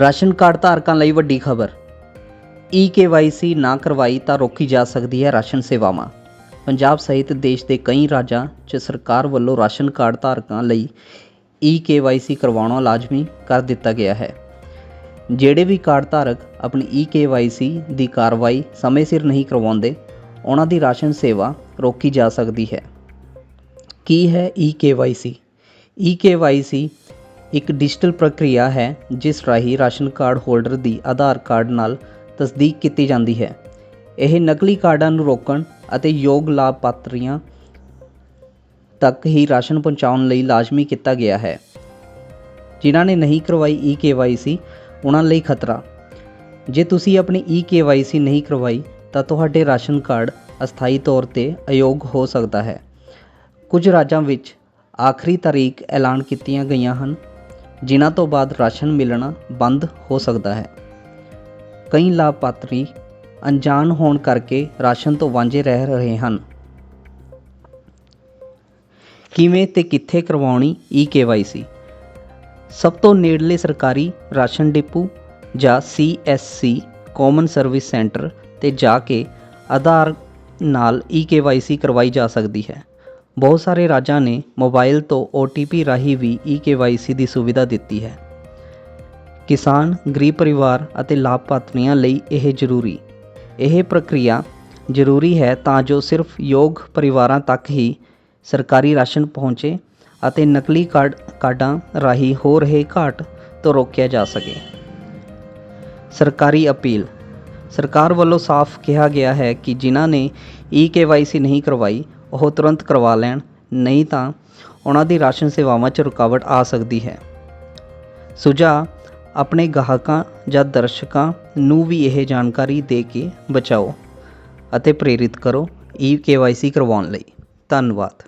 Ration card ਧਾਰਕਾਂ ਲਈ ਵੱਡੀ ਖਬਰ। ਈ ਕੇਵਾਈਸੀ ਨਾ ਕਰਵਾਈ ਤਾਂ ਰੋਕੀ ਜਾ ਸਕਦੀ ਹੈ ਰਾਸ਼ਨ ਸੇਵਾਵਾਂ। ਪੰਜਾਬ ਸਹਿਤ ਦੇਸ਼ ਦੇ ਕਈ ਰਾਜਾਂ 'ਚ ਸਰਕਾਰ ਵੱਲੋਂ ਰਾਸ਼ਨ ਕਾਰਡ ਧਾਰਕਾਂ ਲਈ ਈ ਕੇਵਾਈਸੀ ਕਰਵਾਉਣਾ ਲਾਜ਼ਮੀ ਕਰ ਦਿੱਤਾ ਗਿਆ ਹੈ। ਜਿਹੜੇ ਵੀ ਕਾਰਡ ਧਾਰਕ ਆਪਣੀ ਈ ਕੇਵਾਈਸੀ ਦੀ ਕਾਰਵਾਈ ਸਮੇਂ ਸਿਰ ਨਹੀਂ ਕਰਵਾਉਂਦੇ, ਉਹਨਾਂ ਦੀ ਰਾਸ਼ਨ ਸੇਵਾ ਰੋਕੀ ਜਾ ਸਕਦੀ ਹੈ। ਕੀ ਹੈ ਈ ਕੇਵਾਈਸੀ ਈ ਕੇਵਾਈਸੀ ਇੱਕ ਡਿਜੀਟਲ ਪ੍ਰਕਿਰਿਆ ਹੈ, ਜਿਸ ਰਾਹੀਂ ਰਾਸ਼ਨ ਕਾਰਡ ਹੋਲਡਰ ਦੀ ਆਧਾਰ ਕਾਰਡ ਨਾਲ ਤਸਦੀਕ ਕੀਤੀ ਜਾਂਦੀ ਹੈ। ਇਹ ਨਕਲੀ ਕਾਰਡਾਂ ਨੂੰ ਰੋਕਣ ਅਤੇ ਯੋਗ ਲਾਭਪਾਤਰੀਆਂ ਤੱਕ ਹੀ ਰਾਸ਼ਨ ਪਹੁੰਚਾਉਣ ਲਈ ਲਾਜ਼ਮੀ ਕੀਤਾ ਗਿਆ ਹੈ। ਜਿਨ੍ਹਾਂ ਨੇ ਨਹੀਂ ਕਰਵਾਈ ਈ ਕੇਵਾਈਸੀ ਉਹਨਾਂ ਲਈ ਖਤਰਾ। ਜੇ ਤੁਸੀਂ ਆਪਣੀ ਈ ਕੇਵਾਈਸੀ ਨਹੀਂ ਕਰਵਾਈ, ਤਾਂ ਤੁਹਾਡੇ ਰਾਸ਼ਨ ਕਾਰਡ ਅਸਥਾਈ ਤੌਰ ਤੇ ਅਯੋਗ ਹੋ ਸਕਦਾ ਹੈ। ਕੁਝ ਰਾਜਾਂ ਵਿੱਚ ਆਖਰੀ ਤਾਰੀਖ ਐਲਾਨ ਕੀਤੀਆਂ ਗਈਆਂ ਹਨ। ਜਿਨ੍ਹਾਂ ਤੋਂ ਬਾਅਦ ਰਾਸ਼ਨ ਮਿਲਣਾ ਬੰਦ ਹੋ ਸਕਦਾ ਹੈ। ਕਈ ਲਾਭਪਾਤਰੀ ਅਣਜਾਣ ਹੋਣ ਕਰਕੇ ਰਾਸ਼ਨ ਤੋਂ ਵਾਂਝੇ ਰਹਿ ਰਹੇ ਹਨ। ਕਿਵੇਂ ਤੇ ਕਿੱਥੇ ਕਰਵਾਉਣੀ ਈ ਕੇਵਾਈਸੀ ਸਭ ਤੋਂ ਨੇੜਲੇ ਸਰਕਾਰੀ ਰਾਸ਼ਨ ਡਿਪੂ ਜਾਂ ਸੀਐਸਸੀ ਕਾਮਨ ਸਰਵਿਸ ਸੈਂਟਰ ਤੇ ਜਾ ਕੇ ਆਧਾਰ ਨਾਲ ਈ ਕੇਵਾਈਸੀ ਕਰਵਾਈ ਜਾ ਸਕਦੀ ਹੈ। ਬਹੁਤ ਸਾਰੇ ਰਾਜਾਂ ਨੇ ਮੋਬਾਈਲ ਤੋਂ OTP ਰਾਹੀਂ ਵੀ ਈ ਕੇਵਾਈਸੀ ਦੀ ਸੁਵਿਧਾ ਦਿੱਤੀ ਹੈ। ਕਿਸਾਨ, ਗਰੀਬ ਪਰਿਵਾਰ ਅਤੇ ਲਾਭਪਾਤਰੀਆਂ ਲਈ ਇਹ ਜ਼ਰੂਰੀ। ਇਹ ਪ੍ਰਕਿਰਿਆ ਜ਼ਰੂਰੀ ਹੈ ਤਾਂ ਜੋ ਸਿਰਫ ਯੋਗ ਪਰਿਵਾਰਾਂ ਤੱਕ ਹੀ ਸਰਕਾਰੀ ਰਾਸ਼ਨ ਪਹੁੰਚੇ ਅਤੇ ਨਕਲੀ ਕਾਰਡ, ਕਾਰਡਾਂ ਰਾਹੀਂ ਹੋ ਰਹੇ ਘਾਟ ਤੋਂ ਰੋਕਿਆ ਜਾ ਸਕੇ। ਸਰਕਾਰੀ ਅਪੀਲ। ਸਰਕਾਰ ਵੱਲੋਂ ਸਾਫ਼ ਕਿਹਾ ਗਿਆ ਹੈ ਕਿ ਜਿਨ੍ਹਾਂ ਨੇ ਈ ਕੇਵਾਈਸੀ ਨਹੀਂ ਕਰਵਾਈ ਉਹ ਤੁਰੰਤ ਕਰਵਾ ਲੈਣ, ਨਹੀਂ ਤਾਂ ਉਹਨਾਂ ਦੀ ਰਾਸ਼ਨ ਸੇਵਾਵਾਂ 'ਚ ਰੁਕਾਵਟ ਆ ਸਕਦੀ ਹੈ। ਸੁਝਾਅ ਆਪਣੇ ਗਾਹਕਾਂ ਜਾਂ ਦਰਸ਼ਕਾਂ ਨੂੰ ਵੀ ਇਹ ਜਾਣਕਾਰੀ ਦੇ ਕੇ ਬਚਾਓ ਅਤੇ ਪ੍ਰੇਰਿਤ ਕਰੋ ਈ ਕੇਵਾਈਸੀ ਕਰਵਾਉਣ ਲਈ। ਧੰਨਵਾਦ।